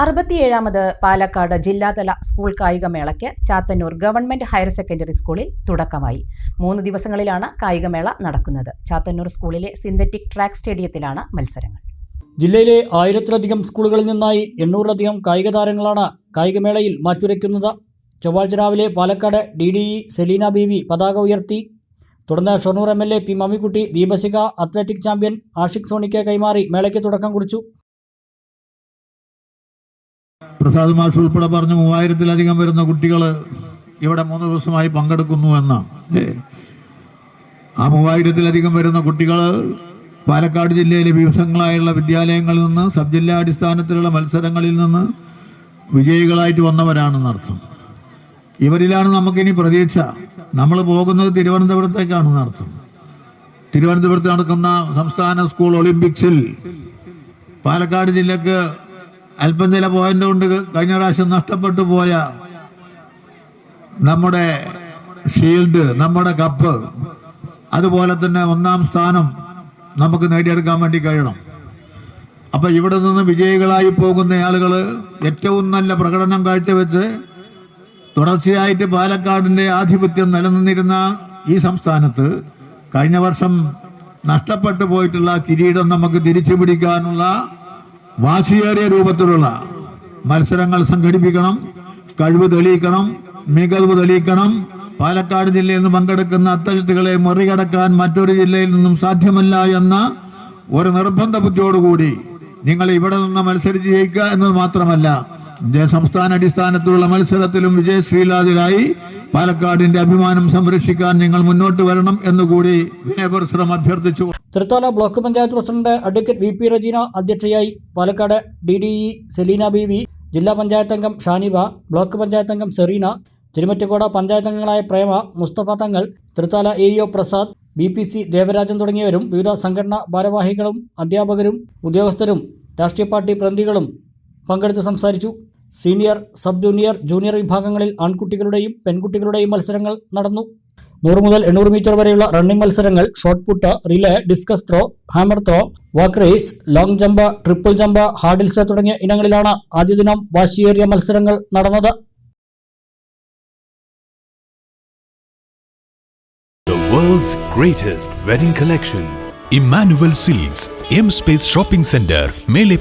അറുപത്തിയേഴാമത് പാലക്കാട് ജില്ലാതല സ്കൂൾ കായികമേളയ്ക്ക് Chathannur government higher secondary സ്കൂളിൽ തുടക്കമായി. മൂന്ന് ദിവസങ്ങളിലാണ് കായികമേള നടക്കുന്നത്. ചാത്തന്നൂർ സ്കൂളിലെ സിന്തറ്റിക് ട്രാക്ക് സ്റ്റേഡിയത്തിലാണ് മത്സരങ്ങൾ. ജില്ലയിലെ ആയിരത്തിലധികം സ്കൂളുകളിൽ നിന്നായി എണ്ണൂറിലധികം കായിക താരങ്ങളാണ് കായികമേളയിൽ മാറ്റുരയ്ക്കുന്നത്. ചൊവ്വാഴ്ച രാവിലെ Palakkad D D E Selina B V പതാക ഉയർത്തി. തുടർന്ന് Shoranur M L A P Mammikutty ദീപശിഖ അത്ലറ്റിക് ചാമ്പ്യൻ ആഷിഖ് സോണിക്ക് കൈമാറി മേളയ്ക്ക് തുടക്കം കുറിച്ചു. പ്രസാദ് മാഷ് ഉൾപ്പെടെ പറഞ്ഞ മൂവായിരത്തിലധികം വരുന്ന കുട്ടികൾ ഇവിടെ മൂന്ന് ദിവസമായി പങ്കെടുക്കുന്നു എന്നാണ്. ആ മൂവായിരത്തിലധികം വരുന്ന കുട്ടികൾ പാലക്കാട് ജില്ലയിലെ വിവിധങ്ങളായുള്ള വിദ്യാലയങ്ങളിൽ നിന്ന് സബ് ജില്ലാ അടിസ്ഥാനത്തിലുള്ള മത്സരങ്ങളിൽ നിന്ന് വിജയികളായിട്ട് വന്നവരാണെന്നർത്ഥം ഇവരിലാണ് നമുക്കിനി പ്രതീക്ഷ. നമ്മൾ പോകുന്നത് തിരുവനന്തപുരത്തേക്കാണെന്ന് അർത്ഥം. തിരുവനന്തപുരത്ത് നടക്കുന്ന സംസ്ഥാന സ്കൂൾ ഒളിമ്പിക്സിൽ പാലക്കാട് ജില്ലക്ക് അല്പം ചില പോയിന്റ് കൊണ്ട് കഴിഞ്ഞ പ്രാവശ്യം നഷ്ടപ്പെട്ടു പോയ നമ്മുടെ ഷീൽഡ് നമ്മുടെ കപ്പ് അതുപോലെ തന്നെ ഒന്നാം സ്ഥാനം നമുക്ക് നേടിയെടുക്കാൻ വേണ്ടി കഴിയണം. അപ്പൊ ഇവിടെ നിന്ന് വിജയികളായി പോകുന്ന ആളുകൾ ഏറ്റവും നല്ല പ്രകടനം കാഴ്ചവെച്ച് തുടർച്ചയായിട്ട് പാലക്കാടിന്റെ ആധിപത്യം നിലനിന്നിരുന്ന ഈ സംസ്ഥാനത്ത് കഴിഞ്ഞ വർഷം നഷ്ടപ്പെട്ടു പോയിട്ടുള്ള കിരീടം നമുക്ക് തിരിച്ചു പിടിക്കാനുള്ള വാശിയേറിയ രൂപത്തിലുള്ള മത്സരങ്ങൾ സംഘടിപ്പിക്കണം കഴിവ് തെളിയിക്കണം മികവ് തെളിയിക്കണം. പാലക്കാട് ജില്ലയിൽ നിന്ന് പങ്കെടുക്കുന്ന അത്തഴുത്തുകളെ മറികടക്കാൻ മറ്റൊരു ജില്ലയിൽ നിന്നും സാധ്യമല്ല എന്ന ഒരു നിർബന്ധ ബുദ്ധിയോടുകൂടി നിങ്ങൾ ഇവിടെ നിന്ന് മത്സരിച്ച് ജയിക്കുക എന്നത് മാത്രമല്ല സംസ്ഥാന അടിസ്ഥാനത്തിലുള്ള മത്സരത്തിലും വിജയശ്രീലാതിരായി പാലക്കാടിന്റെ അഭിമാനം സംരക്ഷിക്കാൻ നിങ്ങൾ മുന്നോട്ട് വരണം എന്നുകൂടി വിനയപരിശ്രമം അഭ്യർത്ഥിച്ചു. Thrithala block panchayat president advocate V P Rajeena അധ്യക്ഷയായി Palakkad D D E Selina B V ജില്ലാ പഞ്ചായത്ത് അംഗം ഷാനിബ ബ്ലോക്ക് പഞ്ചായത്ത് അംഗം സെറീന തിരുമറ്റക്കോട പഞ്ചായത്ത് അംഗങ്ങളായ Prema Mustafa Thangal Thrithala A E O Prasad B P C Devarajan തുടങ്ങിയവരും വിവിധ സംഘടനാ ഭാരവാഹികളും അധ്യാപകരും ഉദ്യോഗസ്ഥരും രാഷ്ട്രീയ പാർട്ടി പ്രതിനിധികളും പങ്കെടുത്ത് സംസാരിച്ചു. സീനിയർ സബ് ജൂനിയർ ജൂനിയർ വിഭാഗങ്ങളിൽ ആൺകുട്ടികളുടെയും പെൺകുട്ടികളുടെയും മത്സരങ്ങൾ നടന്നു നൂറ് മുതൽ എണ്ണൂറ് മീറ്റർ വരെയുള്ള റണ്ണിംഗ് മത്സരങ്ങൾ shot put relay discus throw hammer throw walk race long jump triple jump hurdles തുടങ്ങിയ ഇനങ്ങളിലാണ് ആദ്യ ദിനം വാശിയേറിയ മത്സരങ്ങൾ നടന്നത് world's greatest wedding collection. Emmanuel Silks, M Space Shopping Center, Mele